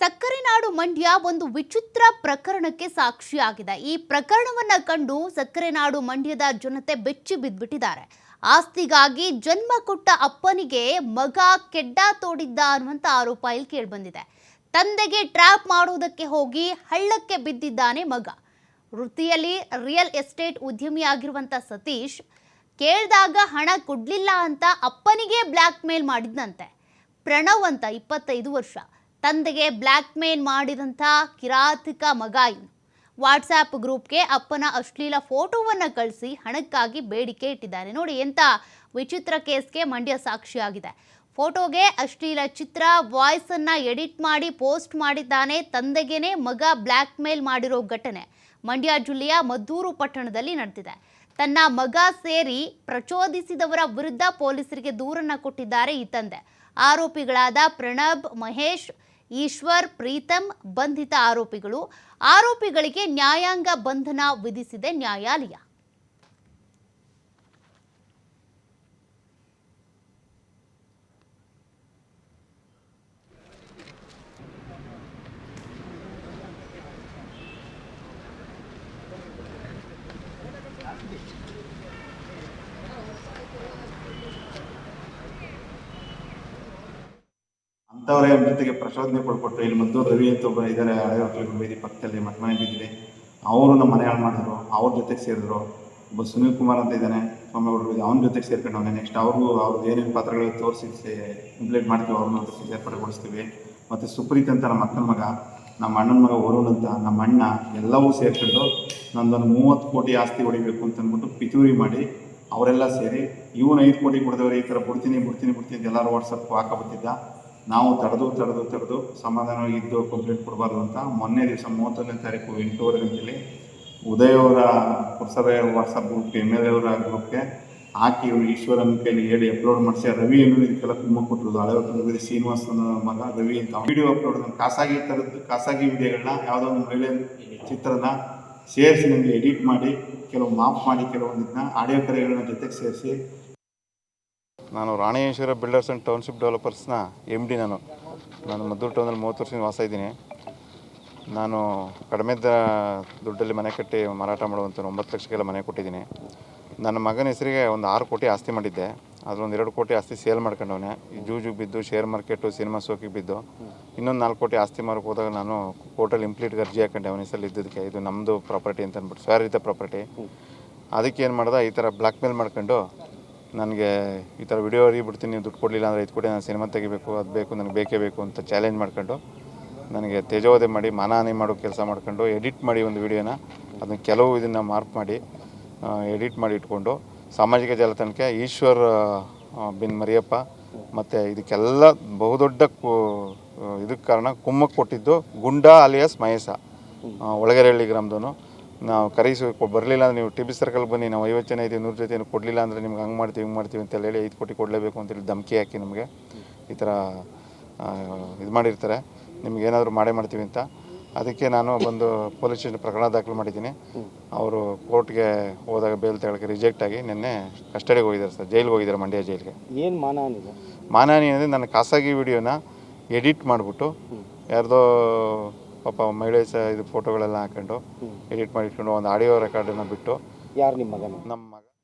ಸಕ್ಕರೆ ನಾಡು ಮಂಡ್ಯ ಒಂದು ವಿಚಿತ್ರ ಪ್ರಕರಣಕ್ಕೆ ಸಾಕ್ಷಿಯಾಗಿದೆ. ಈ ಪ್ರಕರಣವನ್ನ ಕಂಡು ಸಕ್ಕರೆ ನಾಡು ಮಂಡ್ಯದ ಜನತೆ ಬೆಚ್ಚಿ ಬಿದ್ದ್ಬಿಟ್ಟಿದ್ದಾರೆ ಆಸ್ತಿಗಾಗಿ ಜನ್ಮ ಕೊಟ್ಟ ಅಪ್ಪನಿಗೆ ಮಗ ಕೆಡ್ಡ ತೋಡಿದ್ದ ಅನ್ನುವಂತ ಆರೋಪ ಇಲ್ಲಿ ಕೇಳಿಬಂದಿದೆ. ತಂದೆಗೆ ಟ್ರ್ಯಾಪ್ ಮಾಡುವುದಕ್ಕೆ ಹೋಗಿ ಹಳ್ಳಕ್ಕೆ ಬಿದ್ದಿದ್ದಾನೆ ಮಗ. ವೃತ್ತಿಯಲ್ಲಿ ರಿಯಲ್ ಎಸ್ಟೇಟ್ ಉದ್ಯಮಿಯಾಗಿರುವಂತ ಸತೀಶ್ ಕೇಳಿದಾಗ ಹಣ ಕೊಡ್ಲಿಲ್ಲ ಅಂತ ಅಪ್ಪನಿಗೆ ಬ್ಲ್ಯಾಕ್ ಮೇಲ್ ಮಾಡಿದ್ನಂತೆ. ಪ್ರಣವ್ ಅಂತ ಇಪ್ಪತ್ತೈದು ವರ್ಷ. ತಂದೆಗೆ ಬ್ಲ್ಯಾಕ್ ಮೇಲ್ ಮಾಡಿದಂಥ ಕಿರಾತಕ ಮಗ ಇವನು. ವಾಟ್ಸ್ಆ್ಯಪ್ ಗ್ರೂಪ್ಗೆ ಅಪ್ಪನ ಅಶ್ಲೀಲ ಫೋಟೋವನ್ನು ಕಳಿಸಿ ಹಣಕ್ಕಾಗಿ ಬೇಡಿಕೆ ಇಟ್ಟಿದ್ದಾನೆ ನೋಡಿ, ಎಂಥ ವಿಚಿತ್ರ ಕೇಸ್ಗೆ ಮಂಡ್ಯ ಸಾಕ್ಷಿಯಾಗಿದೆ. ಫೋಟೋಗೆ ಅಶ್ಲೀಲ ಚಿತ್ರ, ವಾಯ್ಸನ್ನು ಎಡಿಟ್ ಮಾಡಿ, ಪೋಸ್ಟ್ ಮಾಡಿದ್ದಾನೆ ತಂದೆಗೇನೆ ಮಗ ಬ್ಲ್ಯಾಕ್ ಮೇಲ್ ಮಾಡಿರೋ ಘಟನೆ ಮಂಡ್ಯ ಜಿಲ್ಲೆಯ ಮದ್ದೂರು ಪಟ್ಟಣದಲ್ಲಿ ನಡೆದಿದೆ. ತನ್ನ ಮಗ ಸೇರಿ ಪ್ರಚೋದಿಸಿದವರ ವಿರುದ್ಧ ಪೊಲೀಸರಿಗೆ ದೂರನ್ನು ಕೊಟ್ಟಿದ್ದಾರೆ ಈ ತಂದೆ. ಆರೋಪಿಗಳಾದ ಪ್ರಣಬ್ ಮಹೇಶ್ ಈಶ್ವರ್ ಪ್ರೀತಮ್ ಬಂಧಿತ ಆರೋಪಿಗಳು. ಆರೋಪಿಗಳಿಗೆ ನ್ಯಾಯಾಂಗ ಬಂಧನ ವಿಧಿಸಿದೆ ನ್ಯಾಯಾಲಯ. ಅಂಥವರೇ ಜೊತೆಗೆ ಪ್ರಚೋದನೆ ಕೊಡ್ಕೊಟ್ಟು ಇಲ್ಲಿ ಮದ್ದು ರವಿ ಅಂತ ಒಬ್ಬ ಇದ್ದಾರೆ ಹಳೆ ಹೋಟ್ಲಿಗೆ ಬೀದಿ ಪಕ್ಕದಲ್ಲಿ ಮನೆ ಬಿದ್ದಿದೆ. ಅವರು ನಮ್ಮ ಮನೆ ಹಾಳು ಮಾಡಿದ್ರು, ಅವ್ರ ಜೊತೆಗೆ ಸೇರಿದ್ರು. ಒಬ್ಬ ಸುನೀಲ್ ಕುಮಾರ್ ಅಂತ ಇದ್ದಾನೆ ಸ್ವಾಮಿಗೌಡರು ಅವನ ಜೊತೆಗೆ ಸೇರ್ಕೊಂಡವನೆ ನೆಕ್ಸ್ಟ್ ಅವ್ರಿಗೂ ಅವ್ರದ್ದು ಏನೇನು ಪಾತ್ರಗಳು ತೋರಿಸಿ ಇಂಪ್ಲೇಟ್ ಮಾಡ್ತೀವಿ ಅವ್ರನ್ನ ಸೇರ್ಪಡೆಗೊಳಿಸ್ತೀವಿ. ಮತ್ತು ಸುಪ್ರೀತ್ ಅಂತ ನಮ್ಮ ಅಕ್ಕನ ಮಗ, ನಮ್ಮ ಅಣ್ಣನ ಮಗ ವರುಣ್ ಅಂತ, ನಮ್ಮ ಅಣ್ಣ ಎಲ್ಲವೂ ಸೇರ್ಕೊಂಡು ನಂದೊಂದು ಮೂವತ್ತು ಕೋಟಿ ಆಸ್ತಿ ಹೊಡಿಬೇಕು ಅಂತ ಅಂದ್ಬಿಟ್ಟು ಪಿತೂರಿ ಮಾಡಿ ಅವರೆಲ್ಲ ಸೇರಿ, ಇವನು ಐದು ಕೋಟಿ ಕೊಡಿದವರು ಈ ಥರ ಬಿಡ್ತೀನಿ ಬಿಡ್ತೀನಿ ಬಿಡ್ತೀನಿ ಎಲ್ಲರೂ ವಾಟ್ಸಪ್ ಹಾಕಬತ್ತಿದ್ದ ನಾವು ತಡೆದು ತಡೆದು ತಡೆದು ಸಮಾಧಾನವಾಗಿ ಇದ್ದು ಕಂಪ್ಲೇಂಟ್ ಕೊಡಬಾರ್ದು ಅಂತ ಮೊನ್ನೆ ದಿವಸ ಮೂವತ್ತೊಂದನೇ ತಾರೀಕು ಎಂಟೂವರೆ ಗಂಟೆಯಲ್ಲಿ ಉದಯವರ ಪುರಸಭೆ ವಾಟ್ಸಪ್ ಗ್ರೂಪ್ಗೆ ಎಂ ಎಲ್ ಎ ಅವರ ಗ್ರೂಪ್ಗೆ ಹಾಕಿ ಇವರು ಈಶ್ವರನ ಹೇಳಿ ಅಪ್ಲೋಡ್ ಮಾಡಿಸಿ ರವಿ ಏನು ಇದಕ್ಕೆಲ್ಲ ಕುಮ್ಮ ಕೊಟ್ಟಿರೋದು. ಹಳೆ ಹೊತ್ತಿನ ಶ್ರೀನಿವಾಸನ ಮಗ ರವಿ ಅಂತ ವಿಡಿಯೋ ಅಪ್ಲೋಡ್ ಖಾಸಗಿ ಥರದ್ದು ಖಾಸಗಿ ವಿಡಿಯೋಗಳನ್ನ ಯಾವುದೋ ಒಂದು ಮಹಿಳೆ ಚಿತ್ರನ ಸೇರಿಸಿ ನಿಮಗೆ ಎಡಿಟ್ ಮಾಡಿ, ಕೆಲವು ಮಾಫ್ ಮಾಡಿ ಕೆಲವೊಂದನ್ನ ಆಡಿಯೋ ಕರೆಗಳನ್ನ ಜೊತೆಗೆ ಸೇರಿಸಿ ನಾನು ರಾಣೇಶ್ವರ ಬಿಲ್ಡರ್ಸ್ ಆ್ಯಂಡ್ ಟೌನ್ಶಿಪ್ ಡೆವಲಪರ್ಸ್ನ ಎಂ ಡಿ ನಾನು. ನಾನು ಮದ್ದೂರು ಟೌನಲ್ಲಿ ಮೂವತ್ತು ವರ್ಷದಿಂದ ವಾಸ ಇದ್ದೀನಿ. ನಾನು ಕಡಿಮೆ ದುಡ್ಡಲ್ಲಿ ಮನೆ ಕಟ್ಟಿ ಮಾರಾಟ ಮಾಡುವಂಥ ಒಂಬತ್ತು ಲಕ್ಷಕ್ಕೆಲ್ಲ ಮನೆ ಕೊಟ್ಟಿದ್ದೀನಿ. ನನ್ನ ಮಗನ ಹೆಸರಿಗೆ ಒಂದು ಆರು ಕೋಟಿ ಆಸ್ತಿ ಮಾಡಿದ್ದೆ. ಅದರೊಂದು ಎರಡು ಕೋಟಿ ಆಸ್ತಿ ಸೇಲ್ ಮಾಡ್ಕೊಂಡವನೆ. ಜೂಜು ಬಿದ್ದು ಶೇರ್ ಮಾರ್ಕೆಟು ಸಿನಿಮಾ ಸೋಕಿಗೆ ಬಿದ್ದು, ಇನ್ನೊಂದು ನಾಲ್ಕು ಕೋಟಿ ಆಸ್ತಿ ಮಾರಕ್ಕೆ ಹೋದಾಗ ನಾನು ಕೋರ್ಟಲ್ಲಿ ಇಂಪ್ಲೀಟ್ಗೆ ಅರ್ಜಿ ಹಾಕೊಂಡೆ ಅವನ ಹೆಸರಲ್ಲಿ ಇದ್ದಿದ್ದಕ್ಕೆ ಇದು ನಮ್ಮದು ಪ್ರಾಪರ್ಟಿ ಅಂತ ಅಂದ್ಬಿಟ್ಟು ಸ್ವಾರಿತ ಪ್ರಾಪರ್ಟಿ ಅದಕ್ಕೆ ಏನು ಮಾಡ್ದೆ, ಈ ಥರ ಬ್ಲ್ಯಾಕ್ ಮೇಲ್ ಮಾಡ್ಕೊಂಡು ನನಗೆ ಈ ಥರ ವಿಡಿಯೋ ಬಿಡ್ತೀನಿ ನೀವು ದುಡ್ಡು ಕೊಡಲಿಲ್ಲ ಅಂದರೆ ಇದು ಕೊಡಿ ನಾನು ಸಿನಿಮಾ ತೆಗಿಬೇಕು, ಅದು ಬೇಕು, ನನಗೆ ಬೇಕೇ ಬೇಕು ಅಂತ ಚಾಲೆಂಜ್ ಮಾಡ್ಕೊಂಡು ನನಗೆ ತೇಜೋವಧೆ ಮಾಡಿ ಮಾನಹಾನಿ ಮಾಡೋ ಕೆಲಸ ಮಾಡ್ಕೊಂಡು ಎಡಿಟ್ ಮಾಡಿ ಒಂದು ವಿಡಿಯೋನ ಅದನ್ನು ಕೆಲವು ಇದನ್ನು ಮಾರ್ಕ್ ಮಾಡಿ ಎಡಿಟ್ ಮಾಡಿ ಇಟ್ಕೊಂಡು ಸಾಮಾಜಿಕ ಜಾಲತಾಣಕ್ಕೆ ಈಶ್ವರ್ ಬಿನ್ ಮರಿಯಪ್ಪ ಮತ್ತು ಇದಕ್ಕೆಲ್ಲ ಬಹುದೊಡ್ಡ ಕು ಇದಕ್ಕೆ ಕಾರಣ ಕುಮ್ಮಕ್ಕೆ ಕೊಟ್ಟಿದ್ದು ಗುಂಡಾ ಅಲಿಯಾಸ್ ಮಹೇಶ ಒಳಗೆರೆಹಳ್ಳಿ ಗ್ರಾಮದವನು. ನಾವು ಕರೆಸಿ ಬರಲಿಲ್ಲ ಅಂದರೆ ನೀವು ಟಿ ಬಿ ಸರ್ಕಲ್ ಬನ್ನಿ ನಾವು ಐವತ್ತು ಜನ ಇದ್ದೀವಿ ನೂರು ಜೊತೆ ಕೊಡಲಿಲ್ಲ ಅಂದರೆ ನಿಮ್ಗೆ ಹಂಗೆ ಮಾಡ್ತೀವಿ ಹಿಂಗೆ ಮಾಡ್ತೀವಿ ಅಂತ ಹೇಳಿ ಐದು ಕೋಟಿ ಕೊಡಲೇಬೇಕು ಅಂತೇಳಿ ಧಮಕಿ ಹಾಕಿ ನಮಗೆ. ಈ ಥರ ಇದು ಮಾಡಿರ್ತಾರೆ. ನಿಮ್ಗೆ ಏನಾದರೂ ಮಾಡೇ ಮಾಡ್ತೀವಿ ಅಂತ. ಅದಕ್ಕೆ ನಾನು ಬಂದು ಪೊಲೀಸ್ ಸ್ಟೇಷನ್ ಪ್ರಕರಣ ದಾಖಲು ಮಾಡಿದ್ದೀನಿ. ಅವರು ಕೋರ್ಟ್ಗೆ ಹೋದಾಗ ಬೇಲ್ ತಗೊಳಕ್ಕೆ ರಿಜೆಕ್ಟ್ ಆಗಿ ನಿನ್ನೆ ಕಸ್ಟಡಿಗೆ ಹೋಗಿದ್ದಾರೆ ಸರ್ ಜೈಲಿಗೆ ಹೋಗಿದ್ದಾರೆ ಮಂಡ್ಯ ಜೈಲಿಗೆ. ಏನು ಮಾನಹಾನಿ ಮಾನಹಾನಿ ಅಂದರೆ ನನ್ನ ಖಾಸಗಿ ವಿಡಿಯೋನ ಎಡಿಟ್ ಮಾಡಿಬಿಟ್ಟು ಯಾರ್ದೋ ಪಾಪ ಮಹಿಳೆ ಸಹ ಇದು ಫೋಟೋಗಳೆಲ್ಲ ಹಾಕೊಂಡು ಎಡಿಟ್ ಮಾಡಿ ಇಟ್ಕೊಂಡು ಒಂದು ಆಡಿಯೋ ರೆಕಾರ್ಡನ್ನು ಬಿಟ್ಟು ಯಾರು ನಿಮ್ಮ ಮಗನ? ನಮ್ಮ